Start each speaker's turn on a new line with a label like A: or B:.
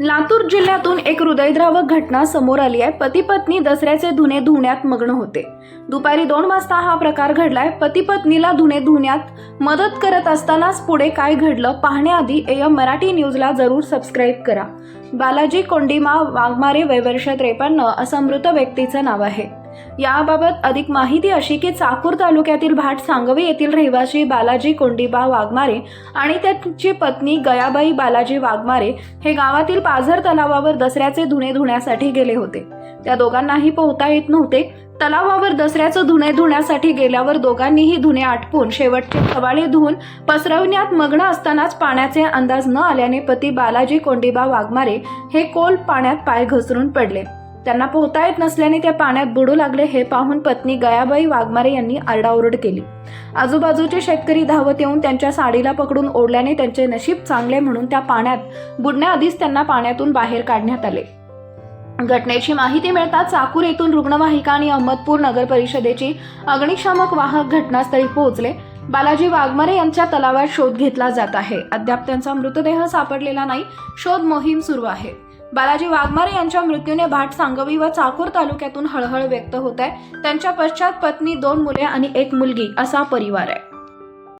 A: लातूर जिल्ह्यातून एक हृदयद्रावक घटना समोर आली आहे. पती पत्नी दसऱ्याचे धुणे धुण्यात मग्न होते. दुपारी दोन वाजता हा प्रकार घडलाय. पती पत्नीला धुणे धुण्यात मदत करत असतानाच पुढे काय घडलं पाहण्याआधी एम मराठी न्यूजला जरूर सबस्क्राईब करा. बालाजी कोंडिमा वाघमारे वयवर्ष त्रेपन्न असं मृत व्यक्तीचं नाव आहे. याबाबत अधिक माहिती अशी की चाकूर तालुक्यातील भाट सांगवी येथील रहिवासी बालाजी कोंडिबा वाघमारे आणि त्यांची पत्नी गयाबाई बालाजी वाघमारे हे गावातील पाझर तलावावर दसऱ्याचे धुणे धुण्यासाठी गेले होते. त्या दोघांनाही पोहता येत नव्हते. तलावावर दसऱ्याचं धुणे धुण्यासाठी गेल्यावर दोघांनीही धुणे आटपून शेवटचे खवाळे धुवून पसरवण्यात मग्न असतानाच पाण्याचे अंदाज न आल्याने पती बालाजी कोंडिबा वाघमारे हे कोल पाण्यात पाय घसरून पडले. त्यांना पोहता येत नसल्याने त्या पाण्यात बुडू लागले हे पाहून पत्नी गयाबाई वाघमारे यांनी आरडाओरड केली. आजूबाजूचे शेतकरी धावत येऊन त्यांच्या साडीला पकडून ओढल्याने त्यांचे नशीब चांगले म्हणून त्या पाण्यात बुडण्याआधीच त्यांना पाण्यातून बाहेर काढण्यात आले. घटनेची माहिती मिळताच चाकूर येथून रुग्णवाहिका आणि अहमदपूर नगर परिषदेची अग्निशामक वाहक घटनास्थळी पोहोचले. बालाजी वाघमारे यांच्या तलावात शोध घेतला जात आहे. अद्याप त्यांचा मृतदेह सापडलेला नाही. शोध मोहीम सुरू आहे. बालाजी वाघमारे यांच्या मृत्यूने भाट सांगवी व चाकूर तालुक्यातून हळहळ व्यक्त होत आहे. त्यांच्या पश्चात पत्नी दोन मुले आणि एक मुलगी असा परिवार आहे.